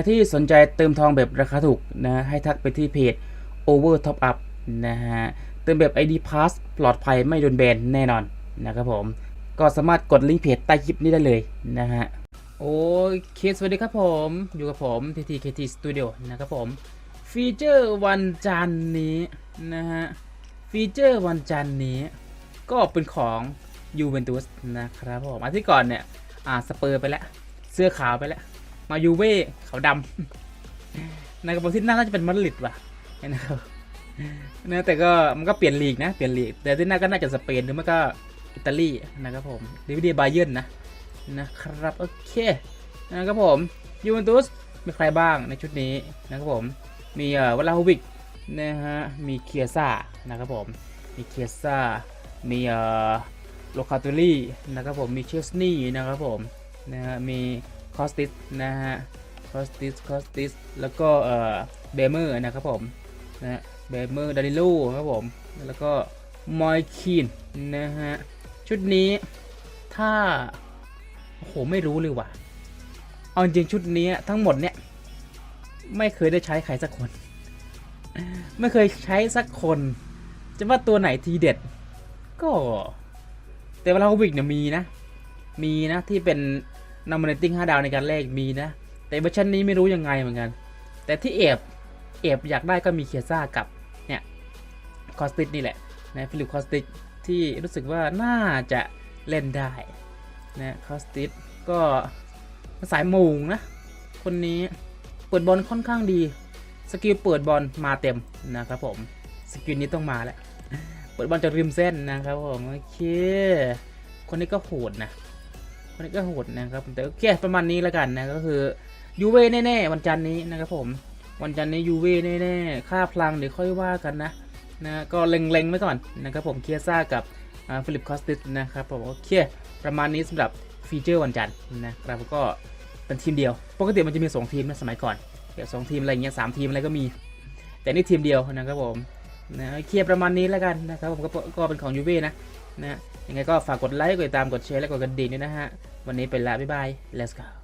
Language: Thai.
รที่สนใจเติมทองแบบราคาถูกนะ ให้ทักไปที่เพจ Over Top Up นะฮะ เติมแบบ ID Pass ปลอดภัยไม่โดนแบนแน่นอนนะครับผม ก็สามารถกดลิงก์เพจใต้คลิปนี้ได้เลยนะฮะ โอเค สวัสดีครับผม อยู่กับผม TTKT Studio นะครับผม ฟีเจอร์วันจันนี้นะฮะ ฟีเจอร์วันจันนี้ ก็เป็นของยูเวนตุสนะครับผมอาทิตย์ก่อนเนี่ย อ่าสเปอร์ไปแล้ว เสื้อขาวไปแล้ว มายูเว่ขาวดำในะครับผมที่หน้าน่าจะเป็นมาดริดว่ะนะครับนะแต่ก็มันก็เปลี่ยนลีกนะเปลี่ยนลีกแต่ที่หน้าก็น่าจะสเปนหรือไม่ก็อิตาลีนะครับผมดิวิเดียบาเยิร์นนะนะครับโอเคนะครับผมยูเวนตุสมีใครบ้างในชุดนี้นะครับผมมีเอ่อวลาโฮวิกนะฮะมีเคียซ่านะครับผมมีเคียซ่ามีเอ่อโลคาตูรี่นะครับผมมีเชสนี่นะครับผมนะฮะมี คอสติสนะฮะคอสติสคอสติสแล้วก็เอ่อเบเมอร์นะครับผมนะฮะเบเมอร์ดานิโลครับผม แล้วก็มอยคีนนะฮะ ชุดนี้ถ้า โอ้โห ไม่รู้เลยว่ะ เอาจริงชุดนี้ทั้งหมดเนี่ย ไม่เคยได้ใช้ใครสักคน ไม่เคยใช้สักคน จะว่าตัวไหนทีเด็ด ก็ แต่เวลาวิกเนี่ยมีนะ มีนะที่เป็น นอมิเนติ้ง5ดาวในการแลกมีนะ แต่เวอร์ชันนี้ไม่รู้ยังไงเหมือนกัน แต่ที่เอฟเอฟอยากได้ก็มีเคียซ่ากับเนี่ยคอสติสนี่แหละนะฟิลิปคอสติสที่รู้สึกว่าน่าจะเล่นได้นะคอสติสก็สายโมงนะ คนนี้เปิดบอลค่อนข้างดี สกิลเปิดบอลมาเต็มนะครับผม สกิลนี้ต้องมาแล้ว เปิดบอลจากริมเส้นนะครับผม โอเค คนนี้ก็โหดนะ คนนี้ก็โหดนะครับแต่โอเคประมาณนี้แล้วกันนะก็คือยูเว่แน่ๆวันจันนี้นะครับผมวันจันนี้ยูเว่แน่ๆค่าพลังเดี๋ยวค่อยว่ากันนะนะก็เล็งๆไว้ก่อนนะครับผมเคียซ่ากับฟิลิปคอสติสนะครับผมโอเคประมาณนี้สำหรับฟีเจอร์วันจันนะครับก็เป็นทีมเดียว ปกติมันจะมี 2 ทีมนะสมัยก่อนเดี๋ยวสองทีมอะไรเงี้ยสามทีมอะไรก็มี แต่นี่ทีมเดียวนะครับผมนะเคลียร์ประมาณนี้แล้วกันนะครับผมก็เป็นของยูเว่นะนะยังไงก็ฝากกดไลค์กดติดตามกดแชร์และกดกระดิ่งด้วยนะฮะ วันนี้ไปละบ๊ายบาย let's go